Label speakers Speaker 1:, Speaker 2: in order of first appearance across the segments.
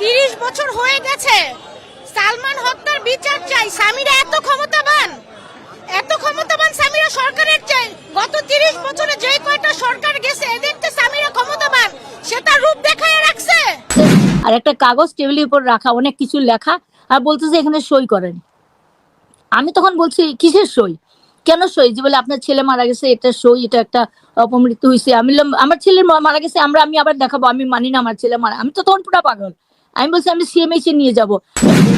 Speaker 1: তিরিশ বছর হয়ে গেছে। সালমান হত্যার বিচার চাই। স্বামীরা এত ক্ষমতাবান। এত ক্ষমতাবান স্বামীরা সরকারের চাই। গত তিরিশ বছরে যে কয়টা সরকার গেছে, এদের তো স্বামীরা ক্ষমতাবান। সেটা রূপ দেখায় রাখছে।
Speaker 2: আর একটা কাগজ টেবিলের উপর রাখা, অনেক কিছু লেখা, আর বলতেছে এখানে সই করেন। আমি তখন বলছি, কিসের সই? কেন সই? যে বলে, আপনার ছেলে মারা গেছে, এটা সই, এটা একটা অপমৃত্যু হয়েছে আমি আমার ছেলে মারা গেছে, আমরা, আমি আবার দেখাবো, আমি মানি না আমার ছেলে মারা। আমি তো তখন পুরা পাগল। আমি বলছি আমি সিএমএইচে নিয়ে যাব।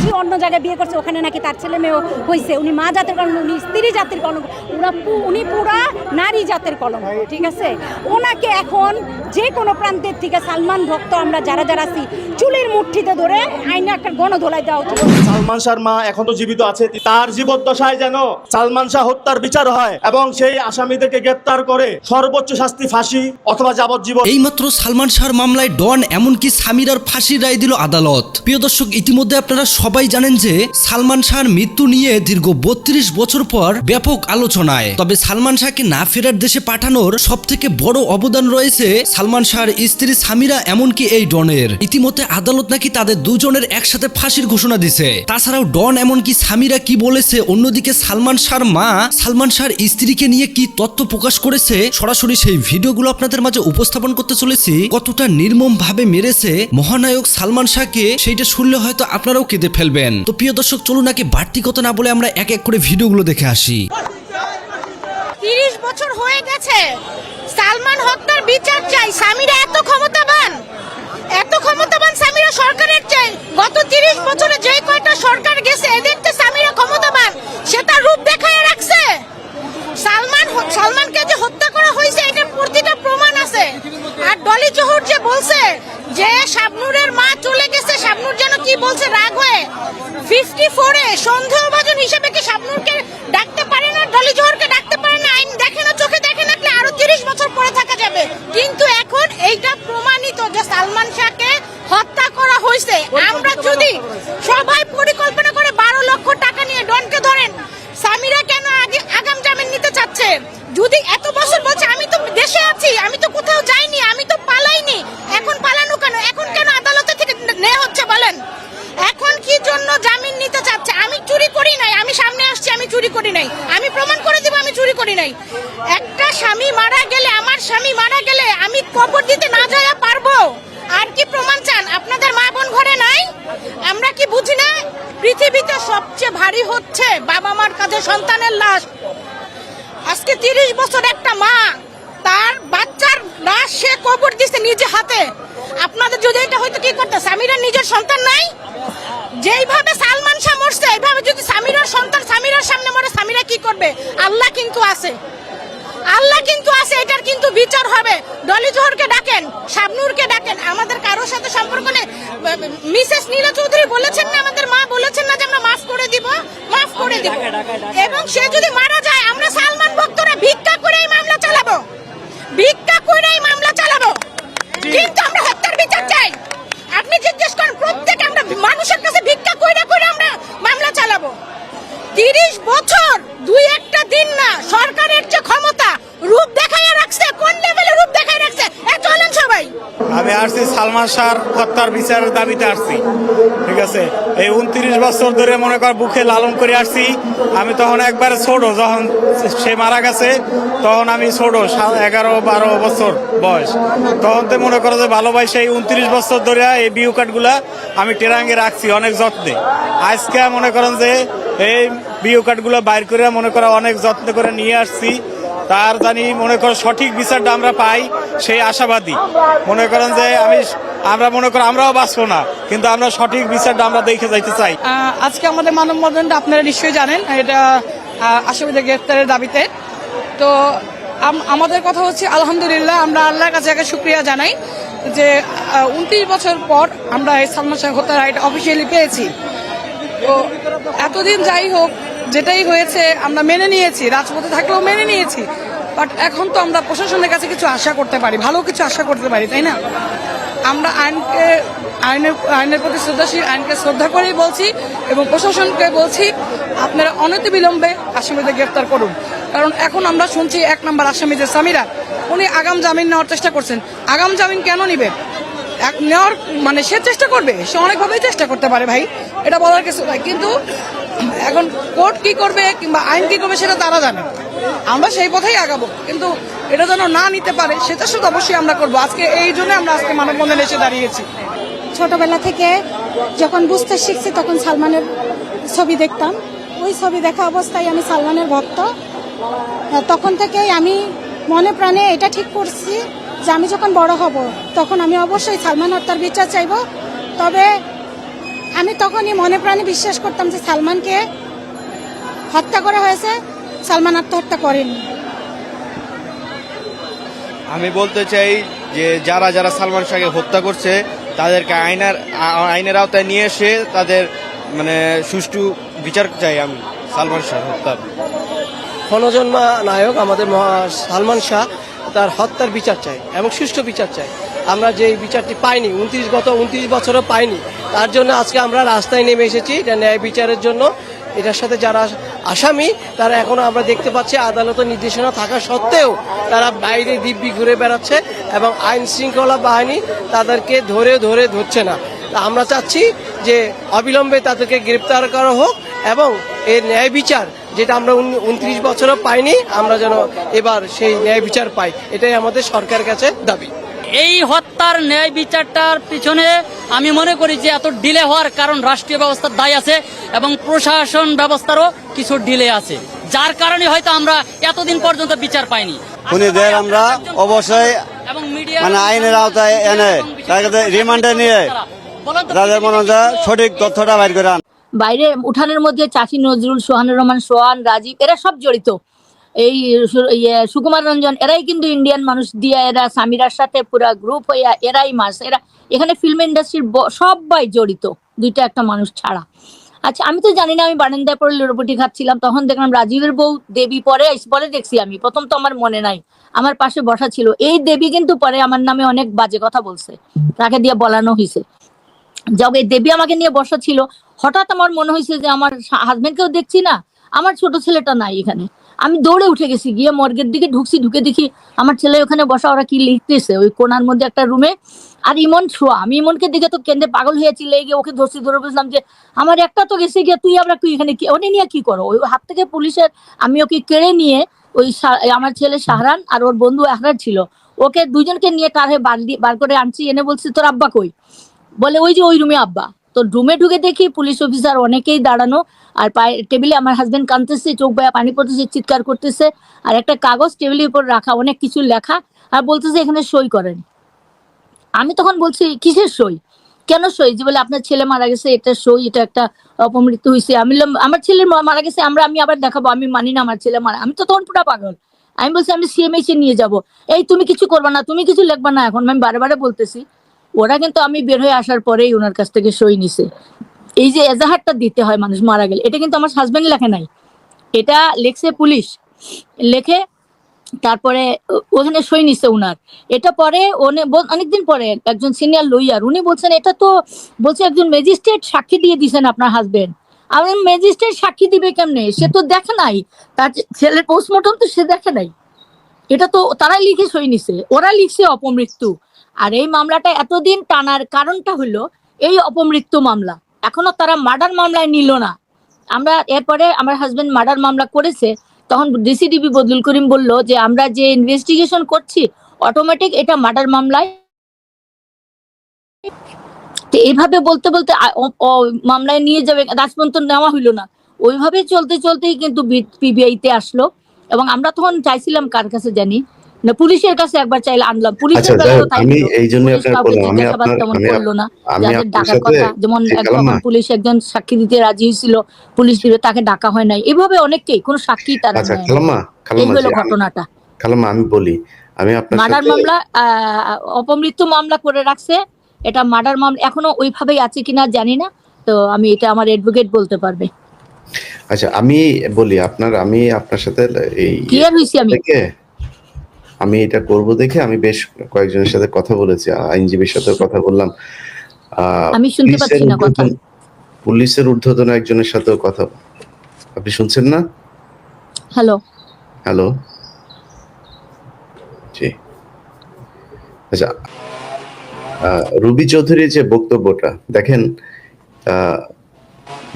Speaker 3: যে অন্য জায়গায় বিয়ে করছে ওখানে নাকি তার ছেলে মেয়েও হয়েছে উনি মা জাতের কলম উনি স্ত্রী জাতির কলম ওরা উনি পুরা নারী জাতের কলম ঠিক আছে? ওনাকে এখন যে কোনো প্রান্তের থেকে সালমান ভক্ত আমরা যারা যারা আছি চুলের মুঠিতে ধরে আইনে একটা গণধোলাই দেওয়া উচিত।
Speaker 4: সালমান শাহর মা এখন তো জীবিত আছে তার জীবদ্দশায় যেন সালমান শাহ হত্যার বিচার হয় এবং সেই আসামিদেরকে গ্রেপ্তার করে সর্বোচ্চ শাস্তি ফাঁসি অথবা যাবজ্জীবন
Speaker 5: এইমাত্র সালমান শাহর মামলায় ডন এমনকি সামিরার ফাঁসির রায় দিল আদালত। প্রিয় দর্শক, ইতিমধ্যে আপনারা সবাই জানেন যে সালমান শাহর মৃত্যু নিয়ে দীর্ঘ বত্রিশ বছর পর ব্যাপক আলোচনায়। তবে সালমান শাহকে না ফেরার দেশে পাঠানোর সব থেকে বড় অবদান রয়েছে সালমান শাহর স্ত্রী সামিরা এমনকি এই ডনের। ইতিমধ্যে আদালত নাকি তাদের দুজনের একসাথে ফাঁসির ঘোষণা দিছে। তাছাড়াও ডন এমনকি সামিরা কি বলেছে, অন্যদিকে সালমান শাহর মা সালমান শাহর স্ত্রীকে নিয়ে কি তথ্য প্রকাশ করেছে, সরাসরি সেই ভিডিওগুলো আপনাদের মাঝে উপস্থাপন করতে চলেছি। কতটা নির্মম ভাবে মেরেছে মহানায়ক সালমান শাহকে সেইটা শুনলে হয়তো আপনারাও কেঁদে ফেলবেন। তো প্রিয় দর্শক, চলুন নাকি বাড়তি কথা না বলে আমরা এক এক করে ভিডিওগুলো দেখে আসি।
Speaker 1: তিরিশ বছর হয়ে গেছে। সালমান হত্যার বিচার চাই, স্বামীরা এত ক্ষমতাবান এত ক্ষমতাবান স্বামীরা সরকারের চাই গত তিরিশ বছরে যে কয়টা সরকার গেছে এদের তো স্বামীরা ক্ষমতাবান সেটা রূপ দেখায় রাখছে সালমান হ- সালমানকে যে হত্যা করা হয়েছে এটার প্রতিটা প্রমাণ আছে আর ডলি জহুর যে বলছে যে শাবনুরের মা চলে গেছে শাবনুর যেন কি বলছে রাগ হয়ে ফিফটি ফোরে সন্দেহভাজন হিসেবে কি শাবনুরকে ডাকতে পারে না ডলি জহুরকে ডাকতে পারে না আইন দেখে না চোখে দেখে না আরও তিরিশ বছর পরে থাকা যাবে কিন্তু এখন এইটা প্রমাণিত যে সালমান শাহকে হত্যা করা হয়েছে আমরা যদি সবাই পরিকল্পনা করে বারো লক্ষ টাকা নিয়ে ডনকে ধরেন সামিরা কেন আগে আগাম জামিন নিতে চাচ্ছে যদি এত বছর বলছে আমি তো দেশে আছি আমি তো কোথাও যাইনি আমি তো পালাইনি এখন পালানো কেন এখন কেন আদালতে থেকে নেওয়া হচ্ছে বলেন এখন কি জন্য জামিন নিতে চাচ্ছে আমি চুরি করি নাই আমি সামনে আসছি আমি চুরি করি নাই আমি প্রমাণ করে দিব আমি চুরি করি নাই একটা স্বামী মারা গেলে আমার স্বামী মারা গেলে আমি কবর দিতে না যাওয়া পারব আর কি প্রমাণ চান আপনাদের মা বোন ঘরে নাই আমরা কি বুঝি না পৃথিবীতে সবচেয়ে ভারী হচ্ছে কাছে সন্তানের লাশ। আজকে তিরিশ বছর একটা মা, তার বাচ্চার লাশ সে কবর দিছে নিজে হাতে। আপনাদের যদি এটা হয়তো কি করতে? স্বামীরা নিজের সন্তান নাই? যেইভাবে সালমান শাহ মরছে, এইভাবে যদি স্বামীরার সন্তান স্বামীরার সামনে মরে, স্বামীরা কি করবে? আল্লাহ কিন্তু আছে। আল্লাহ কিন্তু আছে এটার কিন্তু বিচার হবে। ডলি জোহরকে ডাকেন শাবনুরকে ডাকেন। আমাদের কারোর সাথে সম্পর্ক নেই। মিসেস নীলা চৌধুরী বলেছেন না আমাদের মা বলেছেন না যে আমরা মাফ করে দিব? মাফ করে দিব। এবং সে যদি মারা যায় আমরা সালমান ভক্তরা ভিক্ষা করে এই মামলা চালাবো ভিক্ষা করে এই মামলা চালাবো কিন্তু আমরা হত্যার বিচার চাই আপনি জিজ্ঞেস করেন প্রত্যেক আমরা মানুষের কাছে ভিক্ষা কইরা করে আমরা মামলা চালাবো তিরিশ বছর দুই একটা দিন না সরকারের যে ক্ষমতা রূপ দেখাইয়া রাখছে কোন লেভেলে রূপ দেখাই রাখছে এ চলেন সবাই
Speaker 6: আমি শাহর হত্যার বিচারের দাবিতে আসছি। ঠিক আছে? এই উনত্রিশ বছর ধরে মনে কর বুকে লালন করে আসছি। আমি তখন একবার ছোট, যখন সে মারা গেছে, তখন আমি ছোট এগারো, বারো বছর বয়স। তখন তো মনে করো যে ভালোবাসে এই উনত্রিশ বছর ধরে এই বিউ কার্ডগুলা আমি টেরাঙ্গে রাখছি অনেক যত্নে। আজকে মনে করেন যে এই বিউ কার্ডগুলো বাইর করে মনে করো অনেক যত্ন করে নিয়ে আসছি। তার জানি মনে করো সঠিক বিচারটা আমরা পাই, সেই আশাবাদী। মনে করেন যে আমি আমরা মনে করি আমরাও বাঁচবো না, কিন্তু আমরা সঠিক বিচারটা আমরা দেখে যাইতে চাই।
Speaker 7: আজকে আমাদের মানব মানববন্ধনটা আপনারা নিশ্চয়ই জানেন, এটা আসামিদের গ্রেফতারের দাবিতে। তো আমাদের কথা হচ্ছে, আলহামদুলিল্লাহ, আমরা আল্লাহর কাছে একটা শুক্রিয়া জানাই যে উনত্রিশ বছর পর আমরা এই সালমান শাহ হত্যার রায়টা অফিসিয়ালি পেয়েছি। তো, এতদিন যাই হোক, যেটাই হয়েছে, আমরা মেনে নিয়েছি, রাজপথে থাকলেও মেনে নিয়েছি বাট এখন তো আমরা প্রশাসনের কাছে কিছু আশা করতে পারি, ভালো কিছু আশা করতে পারি, তাই না? আমরা আইনকে, আইনের আইনের প্রতি শ্রদ্ধাশীল, আইনকে শ্রদ্ধা করেই বলছি এবং প্রশাসনকে বলছি আপনারা অনতিবিলম্বে আসামিদের গ্রেফতার করুন। কারণ এখন আমরা শুনছি এক নম্বর আসামি যে সামিরা, উনি আগাম জামিন নেওয়ার চেষ্টা করছেন। আগাম জামিন কেন নিবে? এক- নেওয়ার মানে সে চেষ্টা করবে? সে অনেকভাবেই চেষ্টা করতে পারে ভাই। এটা বলার কিছু নাই। কিন্তু এখন কোর্ট কি করবে কিংবা আইন কি করবে সেটা তারা জানে। আমরা সেই পথেই আগাবো। কিন্তু এটা যেন না নিতে পারে সেটা শুধু অবশ্যই আমরা করব। আজকে এই জন্য আমরা আজকে মানববন্ধনে এসে দাঁড়িয়েছি।
Speaker 8: ছোটবেলা থেকে যখন বুঝতে শিখছি তখন সালমানের ছবি দেখতাম। ওই ছবি দেখা অবস্থায় আমি সালমানের ভক্ত। আহ, তখন থেকেই আমি মনে প্রাণে এটা ঠিক করছি যে আমি যখন বড় হব তখন আমি অবশ্যই সালমান হত্যার বিচার চাইব। তবে আমি তখনই মনে প্রাণে বিশ্বাস করতাম যে সালমানকে হত্যা করা হয়েছে। সালমান আত্মহত্যা করেনি।
Speaker 9: আমি বলতে চাই যে যারা যারা সালমান শাহকে হত্যা করছে তাদেরকে আইনার আইনের আওতায় নিয়ে এসে তাদের মানে সুষ্ঠু বিচার চাই আমি সালমান শাহ হত্যার
Speaker 10: ক্ষণজন্মা নায়ক আমাদের মহা- সালমান শাহ তার হত্যার বিচার চাই এবং সুষ্ঠু বিচার চাই। আমরা যে বিচারটি পাইনি উনত্রিশ গত উনত্রিশ বছরও পাইনি তার জন্য আজকে আমরা রাস্তায় নেমে এসেছি এটা ন্যায় বিচারের জন্য। এটার সাথে যারা আসামি, তারা এখনও আমরা দেখতে পাচ্ছি আদালতের নির্দেশনা থাকা সত্ত্বেও তারা বাইরে দিব্যি ঘুরে বেড়াচ্ছে এবং আইন শৃঙ্খলা বাহিনী তাদেরকে ধরে ধরে ধরছে না। আমরা চাচ্ছি যে অবিলম্বে তাদেরকে গ্রেপ্তার করা হোক এবং এর ন্যায় বিচার, যেটা আমরা উনত্রিশ বছরও পাইনি, আমরা যেন এবার সেই ন্যায় বিচার পাই। এটাই আমাদের সরকারের কাছে দাবি।
Speaker 11: এই হত্যার ন্যায় বিচারটার পিছনে আমি মনে করি যে এত ডিলে হওয়ার কারণ রাষ্ট্রীয় ব্যবস্থার দায় আছে এবং প্রশাসন ব্যবস্থারও কিছু ডিলে আছে। যার কারণে হয়তো আমরা এতদিন পর্যন্ত বিচার পাইনি।
Speaker 9: খুনিদের আমরা অবশ্যই
Speaker 11: এবং মিডিয়া
Speaker 9: মানে আইনের আওতায় এনে তাদেরকে রিমান্ডে নিয়ে তাদের মনে হয় সঠিক তথ্যটা বাইর করে আন।
Speaker 2: বাইরে উঠানের মধ্যে চাচি নজরুল সোহানুর রহমান সোহান রাজীব এরা সব জড়িত। এই ইয়ে সুকুমার রঞ্জন, এরাই কিন্তু ইন্ডিয়ান মানুষ দিয়া এরা সামিরার সাথে পুরা গ্রুপ হইয়া এরাই মাস, এরা এখানে ফিল্ম ইন্ডাস্ট্রির সবাই জড়িত, দুইটা একটা মানুষ ছাড়া। আচ্ছা আমি তো জানি না, আমি বারান্দায় পরে লুরোপুটি খাচ্ছিলাম, তখন দেখলাম রাজীবের বউ দেবী পরে পরে দেখছি আমি, প্রথম তো আমার মনে নাই, আমার পাশে বসা ছিল। এই দেবী কিন্তু পরে আমার নামে অনেক বাজে কথা বলছে, তাকে দিয়ে বলানো হয়েছে যবে দেবী আমাকে নিয়ে বসা ছিল, হঠাৎ আমার মনে হয়েছে যে আমার হাজবেন্ডকেও দেখছি না, আমার ছোট ছেলেটা নাই এখানে। আমি দৌড়ে উঠে গেছি, গিয়ে মর্গের দিকে ঢুকছি, ঢুকে দেখি আমার ছেলে ওখানে বসা, ওরা কি লিখতেছে? ওই কোনার মধ্যে একটা রুমে আর ইমন শোয়া, আমি ইমনকে দিকে তো কেন্দ্রে পাগল হয়েছি, লেগে ওকে ধরছি, ধরে বলছিলাম যে, আমার একটা তো গেছে গিয়ে, তুই আমরা তুই এখানে ওনে নিয়ে কি করো? ওই হাত থেকে পুলিশের, আমি ওকে কেড়ে নিয়ে ওই আমার ছেলে শাহরান আর ওর বন্ধু আহরার ছিল, ওকে দুজনকে নিয়ে কারে বার বার করে আনছি, এনে বলছি, তোর আব্বা কই? বলে, ওই যে ওই রুমে আব্বা। তো রুমে ঢুকে দেখি পুলিশ অফিসার অনেকেই দাঁড়ানো, আর পায়ে টেবিলে আমার হাজবেন্ড কাঁদতেছে, চোখ বয়া পানি পড়তেছে, চিৎকার করতেছে, আর একটা কাগজ টেবিলের উপর রাখা, অনেক কিছু লেখা, আর বলতেছে এখানে সই করেন। আমি তখন বলছি, কিসের সই? কেন সই? যে বলে, আপনার ছেলে মারা গেছে, এটা সই, এটা একটা অপমৃত্যু হয়েছে আমি আমার ছেলে মারা গেছে, আমরা, আমি আবার দেখাবো, আমি মানি না আমার ছেলে মারা। আমি তো তখন পুরা পাগল। আমি বলছি, আমি সিএমএইচে নিয়ে যাব। এই, তুমি কিছু করবা না, তুমি কিছু লিখবা না এখন। আমি বারে বারে বলতেছি ওরা কিন্তু আমি বের হয়ে আসার পরেই ওনার কাছ থেকে সই নিছে। এই যে এজাহারটা দিতে হয় মানুষ মারা গেলে, এটা কিন্তু আমার হাজবেন্ড লেখে নাই। এটা লেখছে পুলিশ। লেখে তারপরে ওখানে সই নিছে উনার। এটা পরে অনেকদিন পরে একজন সিনিয়র লইয়ার উনি বলছেন, এটা তো, বলছে, একজন ম্যাজিস্ট্রেট সাক্ষী দিয়ে দিছেন আপনার হাজবেন্ড আমার ম্যাজিস্ট্রেট সাক্ষী দিবে কেমনে? সে তো দেখে নাই। তার ছেলের পোস্টমর্টম তো সে দেখে নাই। এটা তো তারাই লিখে সই নিছে। ওরা লিখছে অপমৃত্যু। আর এই মামলাটা এতদিন টানার কারণটা হলো এই অপমৃত্যু মামলা। এখনও তারা মার্ডার মামলায় নিল না। আমরা এরপরে আমার হাজবেন্ড মার্ডার মামলা করেছে, তখন ডিসিডিবি বদলুল করিম বলল যে, আমরা যে ইনভেস্টিগেশন করছি অটোমেটিক এটা মার্ডার মামলায় এইভাবে বলতে বলতে মামলায় নিয়ে যাবে রাজ পর্যন্ত নেওয়া হইল না। ওইভাবে চলতে চলতেই কিন্তু পিবিআই তে আসলো। এবং আমরা তখন চাইছিলাম কার কাছে জানি না পুলিশের কাছে একবার চাইলে আনলাম। পুলিশের
Speaker 12: আচ্ছা
Speaker 2: তাই
Speaker 12: আমি এই জন্য বললাম আমি আপনার আমি
Speaker 2: করল না। যাদের
Speaker 12: আপনার
Speaker 2: ডাকার কথা যেমন
Speaker 12: ঠিক
Speaker 2: এক
Speaker 12: কালাম
Speaker 2: তখন
Speaker 12: না।
Speaker 2: পুলিশ একজন সাক্ষী দিতে রাজি হয়েছিল পুলিশ দিবে তাকে ডাকা হয় নাই। এভাবে অনেকেই কোনো সাক্ষী তারা
Speaker 12: আচ্ছা খালাম্মা
Speaker 2: এই
Speaker 12: খালাম্মা
Speaker 2: হলো ঘটনাটা।
Speaker 12: খালাম্মা আমি বলি আমি আপনার
Speaker 2: মার্ডার মামলা অপমৃত্যু মামলা করে রাখছে। এটা মার্ডার মামলা এখনও ওইভাবেই আছে কিনা জানি না। তো আমি এটা আমার এডভোকেট বলতে পারবে।
Speaker 12: আচ্ছা আমি বলি আপনার আমি আপনার সাথে এই
Speaker 2: ক্লিয়ার হয়েছি আমি।
Speaker 12: আমি এটা করব দেখে আমি বেশ কয়েকজনের সাথে কথা বলেছি আইনজীবীর সাথে কথা বললাম।
Speaker 2: আমি শুনতে
Speaker 12: পুলিশের
Speaker 2: পাচ্ছি না কথা।
Speaker 12: ঊর্ধ্বতন- পুলিশের ঊর্ধ্বতন একজনের সাথেও কথা আপনি শুনছেন না?
Speaker 2: হ্যালো।
Speaker 12: হ্যালো। জি। আচ্ছা রুবি চৌধুরীর যে বক্তব্যটা দেখেন আহ,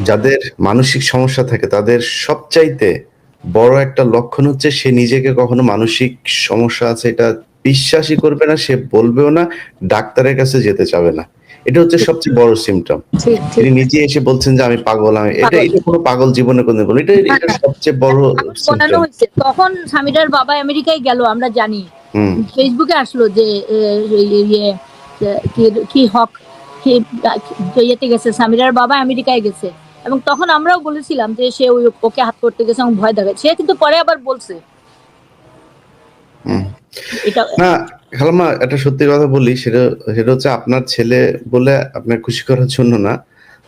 Speaker 12: যাদের মানসিক সমস্যা থাকে তাদের সবচাইতে বড় একটা লক্ষণ হচ্ছে সে নিজেকে কখনো মানসিক সমস্যা আছে এটা বিশ্বাসই করবে না সে বলবেও না ডাক্তারের কাছে যেতে চাবে না। এটা হচ্ছে সবচেয়ে বড় সিমটম তিনি নিজে এসে বলছেন যে আমি পাগল আমি এটা এটা কোনো পাগল জীবনে কোনো কোনো এটা এটা সবচেয়ে বড়
Speaker 2: হয়েছে তখন স্বামীটার বাবা আমেরিকায় গেল আমরা জানি। ফেসবুকে আসলো যে ইয়ে কি- হক কি যে ইয়েতে গেছে সামিরার বাবা আমেরিকায় গেছে। এবং তখন আমরাও বলেছিলাম যে সে ওই ওকে হাত করতে গেছে এবং ভয় দেখায়। সে কিন্তু পরে আবার বলছে। এটা
Speaker 12: না খালামা একটা সত্যি কথা বলি সেটা সেটা হচ্ছে আপনার ছেলে বলে আপনার খুশি করার জন্য না।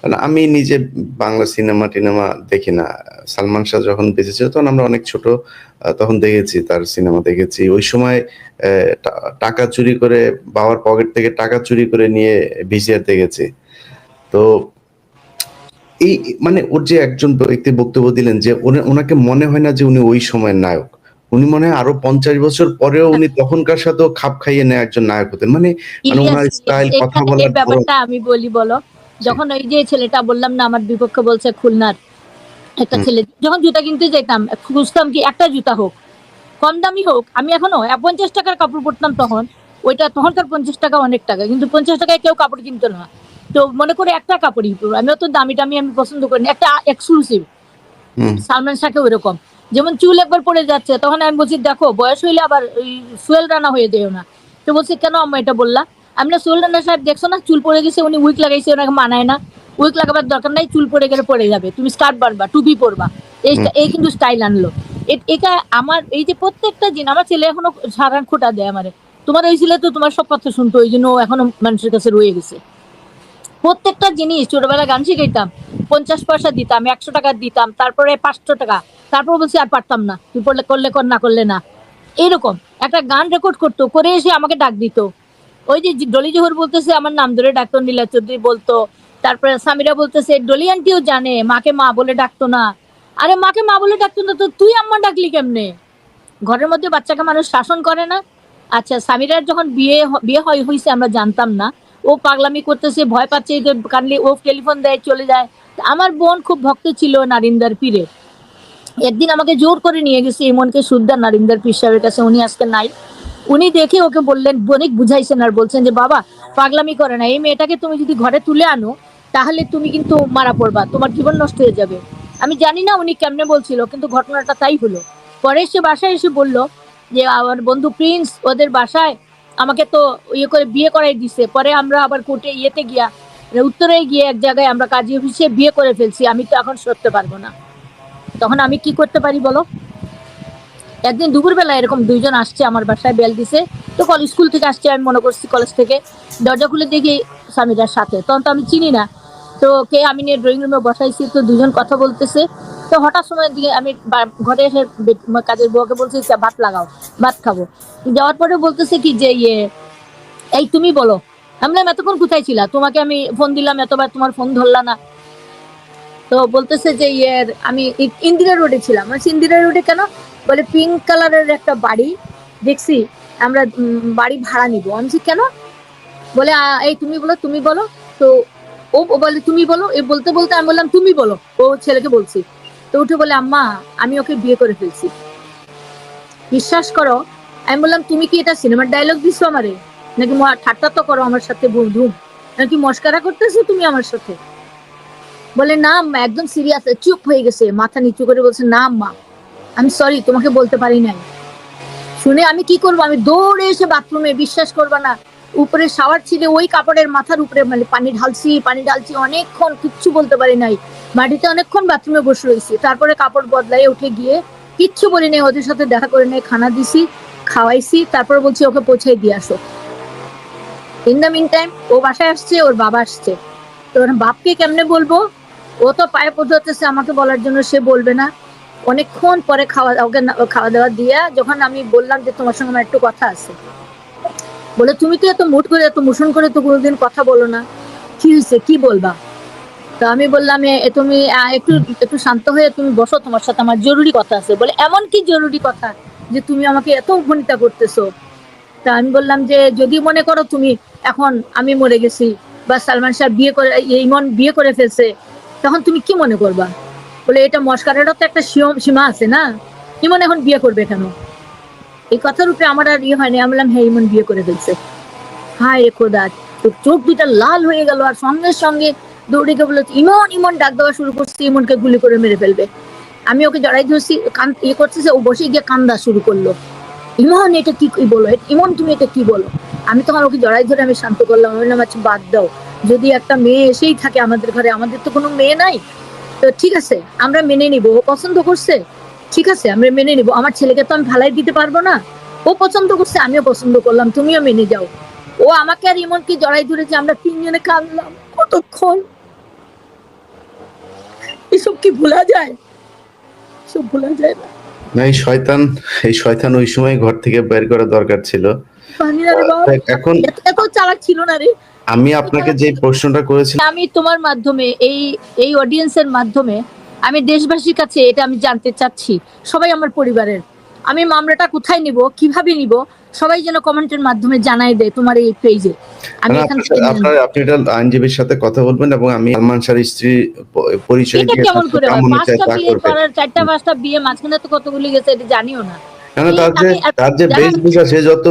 Speaker 12: কারণ আমি নিজে বাংলা সিনেমা টিনেমা দেখি না। সালমান শাহ যখন বেঁচে ছিল তখন আমরা অনেক ছোট তখন দেখেছি তার সিনেমা দেখেছি। ওই সময় টাকা চুরি করে বাবার পকেট থেকে টাকা চুরি করে নিয়ে ভিসিআর দেখেছি। তো এই মানে ওর যে একজন ব্যক্তি বক্তব্য দিলেন যে ওনাকে মনে হয় না যে উনি ওই সময়ের নায়ক। উনি মনে হয় আরও পঞ্চাশ বছর পরেও উনি তখনকার সাথেও খাপ খাইয়ে নেয় একজন নায়ক হতেন। মানে মানে ওনার স্টাইল কথা বলার
Speaker 2: ব্যাপারটা আমি বলি বলো যখন ওই যে ছেলেটা বললাম না আমার বিপক্ষে বলছে খুলনার একটা ছেলে যখন জুতা কিনতে যেতাম খুঁজতাম কি একটা জুতা হোক কম দামি হোক আমি এখনও পঞ্চাশ টাকার কাপড় পরতাম তখন ওইটা তখনকার পঞ্চাশ টাকা অনেক টাকা কিন্তু পঞ্চাশ টাকায় কেউ কাপড় কিনতো না। তো মনে করে একটা কাপড়ই। আমি অত দামি দামি আমি পছন্দ করি না। একটা এক্সক্লুসিভ সালমান শাহকে ওইরকম যেমন চুল একবার পড়ে যাচ্ছে তখন আমি বলছি দেখো বয়স হইলে আবার ওই সোয়েল রানা হয়ে যেও না। তো বলছে কেন আম্মা এটা বললা? আমি না সোহেল রানা সাহেব দেখছ না চুল পড়ে গেছে উনি উইক লাগাইছে ওনাকে মানায় না। উইক লাগাবার দরকার নাই চুল পড়ে গেলে পড়ে যাবে। তুমি স্কার্ট বানবা টুপি পরবা। এই এই কিন্তু স্টাইল আনলো। এটা আমার এই যে প্রত্যেকটা জিনিস আমার ছেলে এখনও সারান খোটা দেয় আমারে। তোমার ওই ছেলে তো তোমার সব কথা শুনতো ওই জন্য এখনও মানুষের কাছে রয়ে গেছে। প্রত্যেকটা জিনিস ছোটবেলায় গান শিখাইতাম। পঞ্চাশ পয়সা দিতাম, একশো টাকা দিতাম, তারপরে পাঁচশো টাকা। তারপর বলছি, আর পারতাম না, তুই পড়লে করলে কর, না করলে না। এরকম একটা গান রেকর্ড করতো, করে এসে আমাকে ডাক দিত। ওই যে ডলি জোহর বলতেছে, আমার নাম ধরে ডাকতো, নীলা চৌধুরী বলতো। তারপরে সামিরা বলতেছে, ডলি আন্টিও জানে, মাকে মা বলে ডাকতো না। আরে, মাকে মা বলে ডাকতো না তো, তুই আম্মা ডাকলি কেমনে? ঘরের মধ্যে বাচ্চাকে মানুষ শাসন করে না। আচ্ছা সামিরার যখন বিয়ে বিয়ে হয় হয়েছে আমরা জানতাম না। ও পাগলামি করতেছে, ভয় পাচ্ছে কানলে ও টেলিফোন দেয়, চলে যায়। আমার বোন খুব ভক্ত ছিল নারিন্দার পীরে। একদিন আমাকে জোর করে নিয়ে গেছে ইমনকে সুদ্দার নারিন্দার পীর সাহেবের কাছে, উনি আজকে নাই। উনি দেখে ওকে বললেন অনেক বুঝাইছেন আর বলছেন যে, বাবা, পাগলামি করে না, এই মেয়েটাকে তুমি যদি ঘরে তুলে আনো, তাহলে তুমি কিন্তু মারা পড়বা, তোমার জীবন নষ্ট হয়ে যাবে। আমি জানি না উনি কেমনে বলছিল, কিন্তু ঘটনাটা তাই হলো। পরে সে বাসায় এসে বলল যে, আমার বন্ধু প্রিন্স, ওদের বাসায় আমাকে তো ইয়ে করে বিয়ে করাই দিছে। পরে আমরা আবার কোর্টে ইয়েতে গিয়া মানে উত্তরে গিয়ে এক জায়গায় আমরা কাজী অফিসে বিয়ে করে ফেলছি, আমি তো এখন সরতে পারব না। তখন আমি কি করতে পারি বলো? একদিন দুপুরবেলা এরকম দুইজন আসছে আমার বাসায়, বেল দিছে। তো কলেজ স্কুল থেকে আসছে, আমি মনে করছি কলেজ থেকে। দরজা খুলে দেখি স্বামীটার সাথে। তখন তো আমি চিনি না। তো কে আমি নিয়ে ড্রয়িং রুমে বসাইছি, তো দুজন কথা বলতেছে। তো হঠাৎ সময় দিকে আমি ঘরে এসে কাজের বউকে বলছি "চা, ভাত লাগাও ভাত খাব। যাওয়ার পরে বলতেছে কি যে ইয়ে এই তুমি বলো। আমি বললাম এতক্ষণ কোথায় ছিলা? তোমাকে আমি ফোন দিলাম এতবার তোমার ফোন ধরলা না। তো বলতেছে যে ইয়ের আমি ইন্দিরা রোডে ছিলাম। ইন্দিরা রোডে কেন? বলে পিঙ্ক কালারের একটা বাড়ি দেখছি আমরা বাড়ি ভাড়া নিব। আমি কেন? বলে এই তুমি বলো তুমি বলো। তো ও বলে তুমি বলো। এই বলতে বলতে আমি বললাম তুমি বলো। ও ছেলেকে বলছি। তো উঠে বলে, আম্মা, আমি ওকে বিয়ে করে ফেলছি। বিশ্বাস করো, আমি বললাম, তুমি কি এটা সিনেমার ডায়লগ দিছো আমারে? নাকি ঠাট্টা তো করো আমার সাথে বন্ধু নাকি মস্কারা করতেছো তুমি আমার সাথে? বলে, না, আম্মা, একদম সিরিয়াস চুপ হয়ে গেছে, মাথা নিচু করে বলছে, না, আম্মা, আমি সরি তোমাকে বলতে পারি নাই। শুনে আমি কি করব? আমি দৌড়ে এসে বাথরুমে বিশ্বাস করবা না, উপরে শাওয়ার ছিল, ওই কাপড়ের মাথার উপরে মানে পানি ঢালছি পানি ঢালছি, অনেকক্ষণ কিচ্ছু বলতে পারি নাই। মাটিতে অনেকক্ষণ বাথরুমে বসে রয়েছি। তারপরে কাপড় বদলাই উঠে গিয়ে কিচ্ছু বলি নেই ওদের সাথে দেখা করে নেই খানা দিছি, খাওয়াইছি, তারপর বলছি ওকে পৌঁছাই দিয়ে আসো। ইন দ্য মিন টাইম ও বাসায় আসছে, ওর বাবা আসছে। তো বাপকে কেমনে বলব? ও তো পায়ে পড়তেছে আমাকে বলার জন্য সে বলবে না। অনেকক্ষণ পরে খাওয়া, ওকে খাওয়া দাওয়া দিয়ে যখন আমি বললাম যে তোমার সঙ্গে আমার একটু কথা আছে, বলে, তুমি তো এত মুট করে, এত মোশন করে তো কোনোদিন কথা বলো না। কি হয়েছে কি বলবা? তো আমি বললাম, "এ- এ, তুমি একটু একটু শান্ত হয়ে তুমি বসো, তোমার সাথে আমার জরুরি কথা আছে। বলে, এমন কি জরুরি কথা যে তুমি আমাকে এত ভনিতা করতেছো? তা আমি বললাম যে, যদি মনে করো তুমি এখন আমি মরে গেছি বা সালমান শাহ বিয়ে করে ইমন বিয়ে করে ফেলছে, তখন তুমি কি মনে করবা? বলে, এটা মস্কারেরও তো একটা সীম- আছে না। ইমন এখন বিয়ে করবে কেন? এই কথার উপরে আমার আর ইয়ে হয়নি। আমি বললাম হ্যাঁ ইমন বিয়ে করে ফেলছে। হায় খোদা তোর চোখ দুটা লাল হয়ে গেল আর সঙ্গে সঙ্গে দৌড়ে গিয়ে বলল ইমন ইমন ডাক দেওয়া শুরু করছে, ইমনকে গুলি করে মেরে ফেলবে। আমি ওকে জড়াই ধরছি, কান ইয়ে করতেছে, ও বসে গিয়ে কান্দা শুরু করল। ইমন, এটা কি বলো ইমন, তুমি এটা কি বলো? আমি তখন ওকে জড়াই ধরে আমি শান্ত করলাম, আমি বললাম আচ্ছা বাদ দাও। যদি একটা মেয়ে এসেই থাকে আমাদের ঘরে, আমাদের তো কোনো মেয়ে নাই। তো ঠিক আছে, আমরা মেনে নিব, ও পছন্দ করছে? ঠিক আছে, আমরা মেনে নিব। আমার ছেলেকে তো আমি ফালাই দিতে পারব না। ও পছন্দ করছে, আমিও পছন্দ করলাম, তুমিও মেনে যাও। ও আমাকে আর ইমনকে জড়াই ধরেছে আমরা তিনজনে কাঁদলাম। কতক্ষণ এসব কি ভোলা যায়? সব ভোলা যায় না।
Speaker 12: না এই শয়তান এই শয়তান ওই সময় ঘর থেকে বের করা দরকার ছিল। এখন
Speaker 2: এত- এত চালাক ছিল না রে।
Speaker 12: আমি আপনাকে যে প্রশ্নটা করেছিলাম
Speaker 2: আমি তোমার মাধ্যমে এই এই অডিয়েন্সের মাধ্যমে আমি দেশবাসীর কাছে এটা আমি জানতে চাচ্ছি। সবাই আমার পরিবারের। আমি মামলাটা কোথায় নিব কীভাবে নিব সবাই যেন কমেন্টের মাধ্যমে জানাই দেয় তোমার এই পেজে আমি
Speaker 12: মানে আপনার আপনি এটা আইনজীবীর সাথে কথা বলবেন এবং আমি সালমান শাহর স্ত্রী পরিচয় দিয়ে
Speaker 2: কেমন করে পাঁচটা বিয়ে করার চারটা পাঁচটা বিয়ে মাঝখানে তো কতগুলি গেছে এটা জানিও না।
Speaker 12: না না, তার যে তার যে বেশভূষা সে যত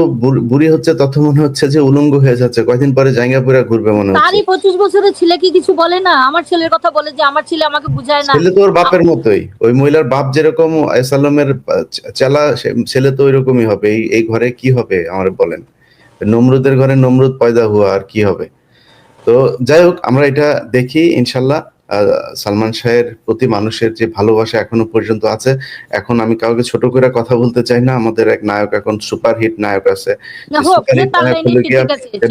Speaker 12: বুড়ি হচ্ছে তত মনে হচ্ছে যে উলঙ্গ হয়ে যাচ্ছে। কয়দিন পরে জাঙ্গাপুরা ঘুরবে মনে হচ্ছে।
Speaker 2: তারই পঁচিশ বছরের ছেলে কি কিছু বলে না? আমার ছেলের কথা বলে যে আমার ছেলে আমাকে বুঝায় না।
Speaker 12: ছেলে তো ওর বাপের মতোই। ওই মহিলার বাপ যেরকম এসালমের চেলা ছেলে তো ওইরকমই হবে। এই এই ঘরে কি হবে আমার বলেন। নমরুদের ঘরে নমরুদ পয়দা হুয়া আর কি হবে? তো যাই হোক আমরা এটা দেখি ইনশাল্লাহ। সালমান শাহের প্রতি মানুষের যে ভালোবাসা এখনও পর্যন্ত আছে এখন আমি কাউকে ছোট করে কথা বলতে চাই না। আমাদের এক নায়ক এখন সুপারহিট নায়ক আছে।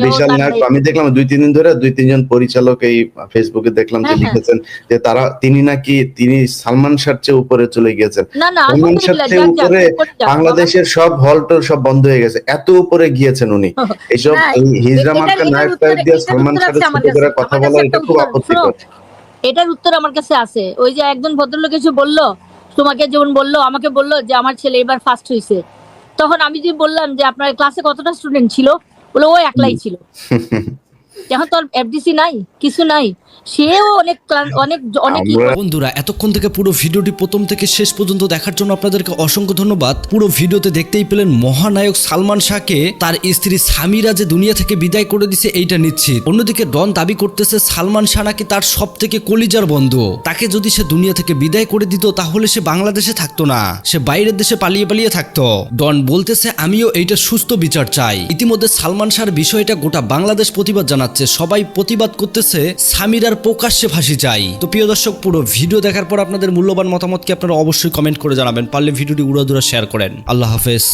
Speaker 12: বিশাল নায়ক। আমি দেখলাম দুই তিন দিন ধরে দুই তিনজন পরিচালক এই ফেসবুকে দেখলাম যে
Speaker 2: হ্যাঁ, হ্যাঁ।
Speaker 12: লিখেছেন যে তারা তিনি নাকি তিনি সালমান শাহর চেয়ে উপরে চলে গিয়েছেন। সালমান শাহর চেয়ে উপরে। বাংলাদেশের সব হল টল সব বন্ধ হয়ে গেছে। এত উপরে গিয়েছেন উনি। এইসব
Speaker 2: না,
Speaker 12: হিজরা মার্কা নায়ক দিয়ে সালমান শাহের ছোট করে কথা বলা এটা খুব আপত্তিকর।
Speaker 2: এটার উত্তর আমার কাছে আছে। ওই যে একজন ভদ্রলোক এসে বলল তোমাকে যেমন বলল আমাকে বলল যে আমার ছেলে এবার ফার্স্ট হয়েছে তখন আমি যে বললাম যে আপনার ক্লাসে কতটা স্টুডেন্ট ছিল বলে ও একলাই ছিল। এখন তো এফডিসি নাই কিছু নাই। সেও অনেক অনেক অনেক
Speaker 13: বন্ধুরা এতক্ষণ থেকে পুরো ভিডিওটি প্রথম থেকে শেষ পর্যন্ত দেখার জন্য আপনাদেরকে অসংখ্য ধন্যবাদ। পুরো ভিডিওতে দেখতেই পেলেন মহানায়ক সালমান শাহকে তার স্ত্রী সামিরা যে দুনিয়া থেকে বিদায় করে দিছে এইটা নিশ্চিত। অন্যদিকে ডন দাবি করতেছে সালমান শাহ নাকি তার সব থেকে কলিজার বন্ধু। তাকে যদি সে দুনিয়া থেকে বিদায় করে দিত তাহলে সে বাংলাদেশে থাকতো না। সে বাইরের দেশে পালিয়ে পালিয়ে থাকতো। ডন বলতেছে আমিও এইটা সুস্থ বিচার চাই। ইতিমধ্যে সালমান শাহর বিষয়টা গোটা বাংলাদেশ প্রতিবাদ জানাচ্ছে। সবাই প্রতিবাদ করতেছে সামিরার প্রকাশ্যে ফাঁসি চাই। তো প্রিয় দর্শক, পুরো ভিডিও দেখার পর আপনাদের মূল্যবান মতামতকে আপনারা অবশ্যই কমেন্ট করে জানাবেন। পারলে ভিডিওটি উড়াদুরা শেয়ার করেন। আল্লাহ হাফেজ।